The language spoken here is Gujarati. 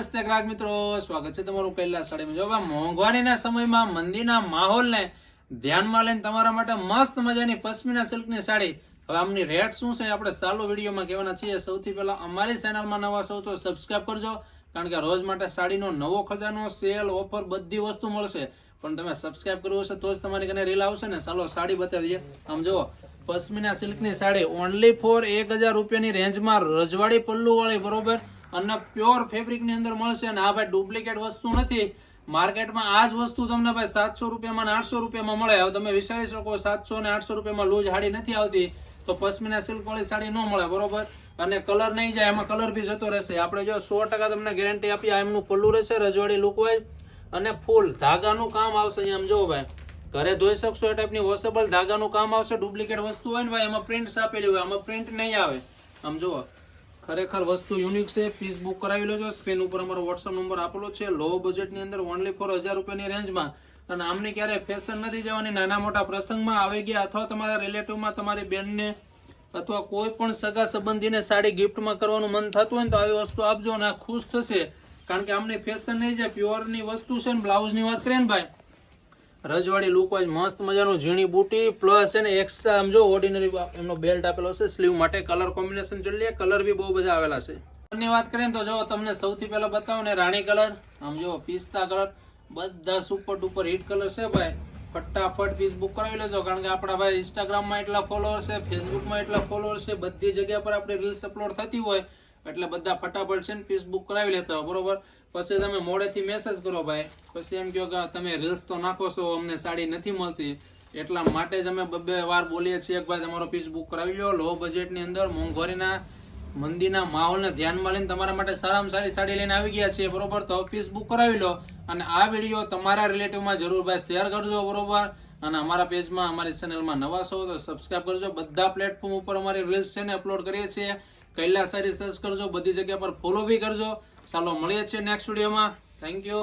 નમસ્તે ગ્રાહક મિત્રો, સ્વાગત છે તમારું પહેલા સાડીમાં જો હવે મોંઘવારીના સમયમાં મંદીના માહોલને ધ્યાનમાં લઈને તમારા માટે મસ્ત મજાની પશ્મિના સિલ્કની સાડી. હવે આમની રેટ શું છે આપણે ચાલુ વિડીયોમાં કહેવાના છીએ. સૌથી પહેલા અમારી ચેનલમાં નવા સૌ તો સબસ્ક્રાઈબ કરજો, કારણ કે રોજ માટે સાડીનો નવો ખજાનો સેલ ઓફર બધી વસ્તુ મળશે. પણ તમે સબસ્ક્રાઈબ કરવું હશે તો જ તમારી કને રીલ આવશે ને. ચાલો સાડી બતાવી દઈએ આમ જુઓ, પશ્મિના સિલ્કની સાડી ઓનલી ફોર એક હજાર રૂપિયાની રેન્જમાં રજવાડી પલ્લુવાળી, બરોબર? અને પ્યોર ફેબ્રિકની અંદર મળશે અને આ ભાઈ ડુપ્લિકેટ વસ્તુ નથી. માર્કેટમાં આ જ વસ્તુ તમને ભાઈ સાતસો રૂપિયામાં ને આઠસો રૂપિયામાં મળે. હવે તમે વિચારી શકો સાતસો ને આઠસો રૂપિયામાં લૂઝ સાડી નથી આવતી, તો પશ્મિના સિલ્ક વાળી સાડી ન મળે, બરોબર? અને કલર નહીં જાય, એમાં કલર બી જતો રહેશે. આપણે જો સો ટકા તમને ગેરંટી આપી એમનું પલ્લુ રહેશે, રજવાડી લુક હોય અને ફૂલ ધાગાનું કામ આવશે એમ જો ભાઈ. ઘરે ધોઈ શકશો એ ટાઈપની વોશેબલ ધાગાનું કામ આવશે ડુપ્લિકેટ વસ્તુ હોય ને ભાઈ, એમાં પ્રિન્ટ આપેલી હોય એમાં પ્રિન્ટ નહીં આવે. આમ જુઓ. ખરેખર વસ્તુ યુનિક છે. પીસ બુક કરાવી લેજો. સ્ક્રીન ઉપર અમારો વોટ્સઅપ નંબર આપેલો છે. લો બજેટની અંદર ઓનલી ફોર હજાર રૂપિયાની રેન્જમાં અને આમને ક્યારે ફેશન નથી જવાની. નાના મોટા પ્રસંગમાં આવી ગયા અથવા તમારા રિલેટિવમાં તમારી બેનને અથવા કોઈ પણ સગા સંબંધીને સાડી ગિફ્ટમાં કરવાનું મન થતું હોય તો આવી વસ્તુ આપજો અને ખુશ થશે. કારણ કે આમને ફેશન નહીં છે પ્યોરની વસ્તુ છે ને બ્લાઉઝની વાત કરીએ ને ભાઈ? રજવાડી લુક વાઇઝ મસ્ત મજાનું ઝીણી બુટી પ્લસ છે ને એક્સ્ટ્રા આમ જો ઓર્ડિનરી એમનો બેલ્ટ આપેલો છે સ્લીવ માટે કલર કોમ્બિનેશન જોઈ લઈએ કલર બી બહુ બધા આવેલા છે. કલરની વાત કરીએ તો જો તમને સૌથી પહેલા બતાવો ને રાણી કલર આમ જો પિસ્તા કલર બધા સુપર ડુપર હિટ કલર છે ભાઈ. ફટાફટ પીસ બુક કરાવી લેજો, કારણ કે આપણા ભાઈ ઇન્સ્ટાગ્રામમાં એટલા ફોલોઅર છે ફેસબુકમાં એટલા ફોલોઅર છે, બધી જગ્યા પર આપણે રીલ્સ અપલોડ થતી હોય. એટલે બધા ફટાફટ છે ને પીસ બુક કરાવી લેતા હોય, બરોબર? પછી તમે મોડેથી મેસેજ કરો ભાઈ. પછી એમ કહો કે તમે રીલ્સ તો નાખો છો, અમને સાડી નથી મળતી. એટલા માટે જ અમે બબે વાર બોલીએ છીએ કે ભાઈ તમારો પીસ બુક કરાવી લો લો બજેટની અંદર મોંઘવારીના, મંદીના માહોલને ધ્યાનમાં લઈને તમારા માટે સારામાં સારી સાડી લઈને આવી ગયા છીએ, બરોબર? તો પીસ બુક કરાવી લો. અને આ વીડિયો તમારા રિલેટિવમાં જરૂર ભાઈ શેર કરજો, બરોબર? અને અમારા પેજમાં અમારી ચેનલમાં નવા છો તો સબસ્ક્રાઈબ કરજો. બધા પ્લેટફોર્મ ઉપર અમારી રીલ્સ છે ને અપલોડ કરીએ છીએ. કૈલાસ સારી સર્ચ કરજો, બધી જગ્યા પર ફોલો બી કરજો. ચાલો, મળીએ છીએ નેક્સ્ટ વિડીયોમાં થેન્ક યુ